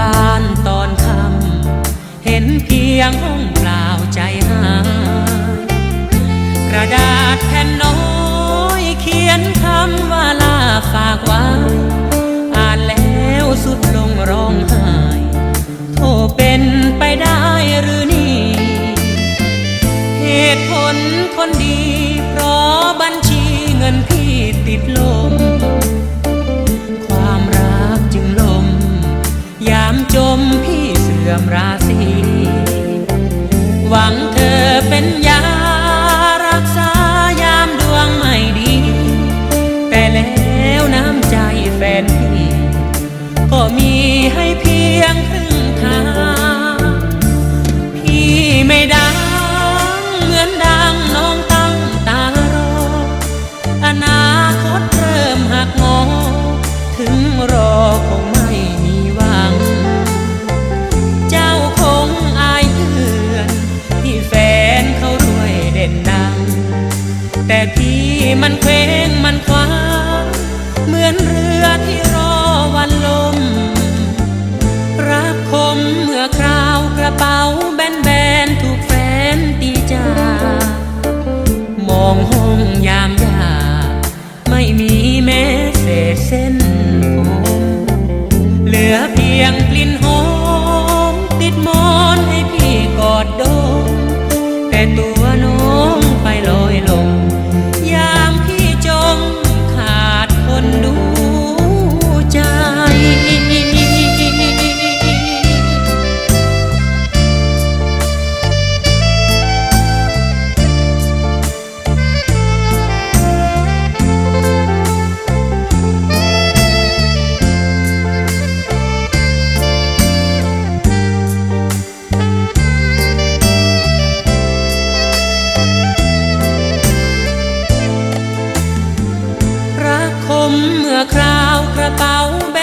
บ้านตอนค่ำเห็นเพียงห้องเปล่าใจหายกระดาษแผ่นน้อยเขียนคำว่าลาฝากไว้อ่านแล้วสุดลงร้องไห้โทเป็นไปได้หรือนี่ เหตุผลคนดี เพราะบัญชีเงินพี่ติดลม อมราศีหวังเธอเป็นยา พี่มันเคว้งมันคว้าเหมือนเรือที่รอวันลม รักคมเมื่อคราวกระเป๋าแบนๆถูกแฟนตีจา มองห้องยามยา ไม่มีแม้เศษเส้นผมเหลือเพียงกลิ่นหอ คราวกระเป๋าแบ